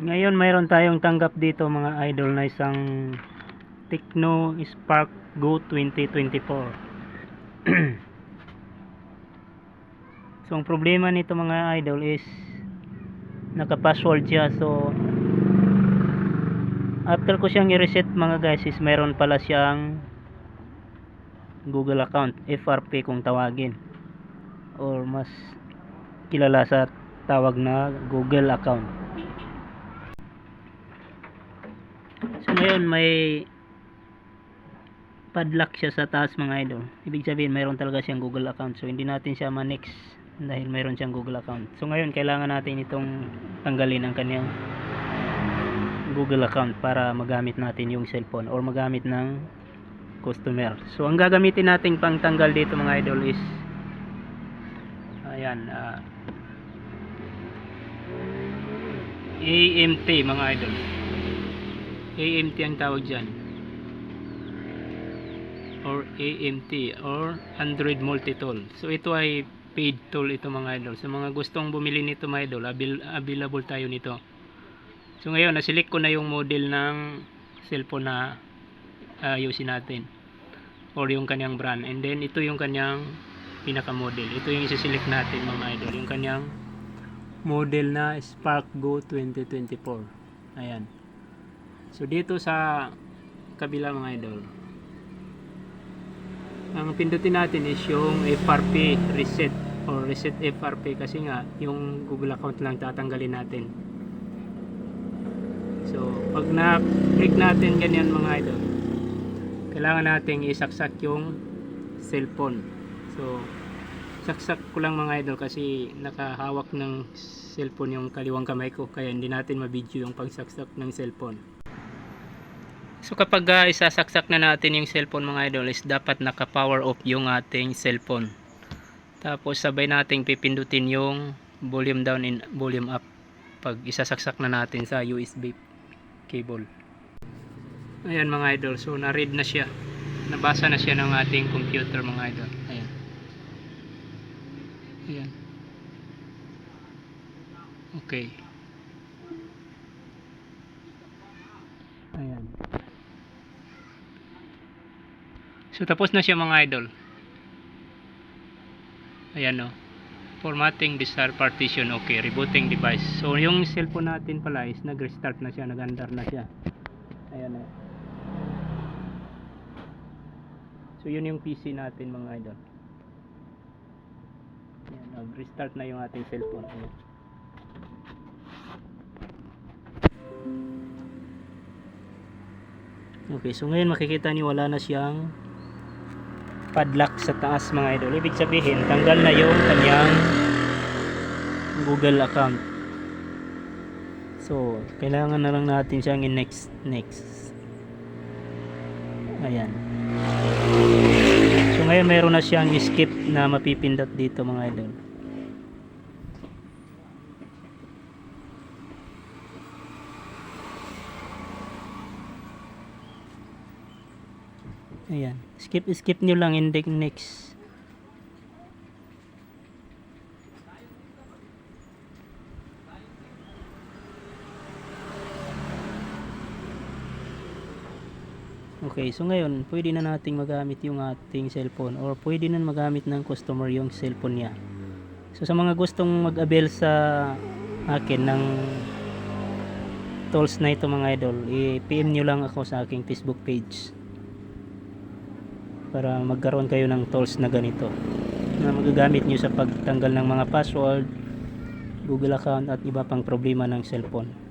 Ngayon mayroon tayong tanggap dito mga idol na isang Tecno Spark Go 2024. so ang problema nito mga idol is naka-password siya. So after ko siyang i-reset mga guys is mayroon pala siyang Google account FRP kung tawagin. Or mas kilala sa tawag na Google account So ngayon may padlock siya sa taas mga idol. Ibig sabihin mayroon talaga siyang Google account. So hindi natin siya ma-next dahil mayroon siyang Google account. So ngayon kailangan natin itong tanggalin ang kanyang Google account para magamit natin yung cellphone or magamit ng customer. So ang gagamitin nating pangtanggal dito mga idol is ayan ah, AMT mga idol. AMT ang tawag dyan. Or AMT or Android Multi-Tool so ito ay paid tool ito mga idol. Sa mga gustong bumili nito mga idol available tayo nito. So ngayon naselect ko na yung model ng cellphone na ayusin natin. Or yung kanyang brand. And then ito yung kanyang pinaka model ito yung isiselect natin mga idol. Yung kanyang model na Spark Go 2024 ayan So dito sa kabila mga idol. Ang pindutin natin is yung FRP reset or reset FRP kasi nga yung Google account lang tatanggalin natin. So pag na-click natin ganyan mga idol, kailangan nating isaksak yung cellphone. So saksak ko lang mga idol kasi nakahawak ng cellphone yung kaliwang kamay ko kaya hindi natin ma-video yung pagsaksak ng cellphone. So kapag uh, isasaksak na natin yung cellphone mga idol is dapat naka-power off yung ating cellphone. Tapos sabay nating pipindutin yung volume down and volume up pag isasaksak na natin sa USB cable. Ayan mga idol, so na-read na siya. Nabasa na siya ng ating computer mga idol. Ayan. Ayan. Okay. Ayan. So tapos na siya mga idol. Ayan o. Formatting desired partition. Okay. Rebooting device. So yung cellphone natin pala is nag-restart na siya. Nag-andar na siya. Ayan o. So yun yung PC natin mga idol. Ayan. Nag-restart na yung ating cellphone. Ayan. Okay, so ngayon makikita niyo wala na siyang padlock sa taas mga idol. Ibig sabihin, tanggal na yung kanyang Google account. So, kailangan na lang natin siyang i-next next. Ayan. So ngayon meron na siyang skip na mapipindot dito mga idol. Ayan. Skip skip nyo lang index next. Okay, so ngayon, pwede na nating magamit yung ating cellphone or pwede na magamit ng customer yung cellphone niya. So sa mga gustong mag-avail sa akin ng tools na ito mga idol, i-PM nyo lang ako sa aking Facebook page para magkaroon kayo ng tools na ganito na magagamit nyo sa pagtanggal ng mga password, Google account at iba pang problema ng cellphone.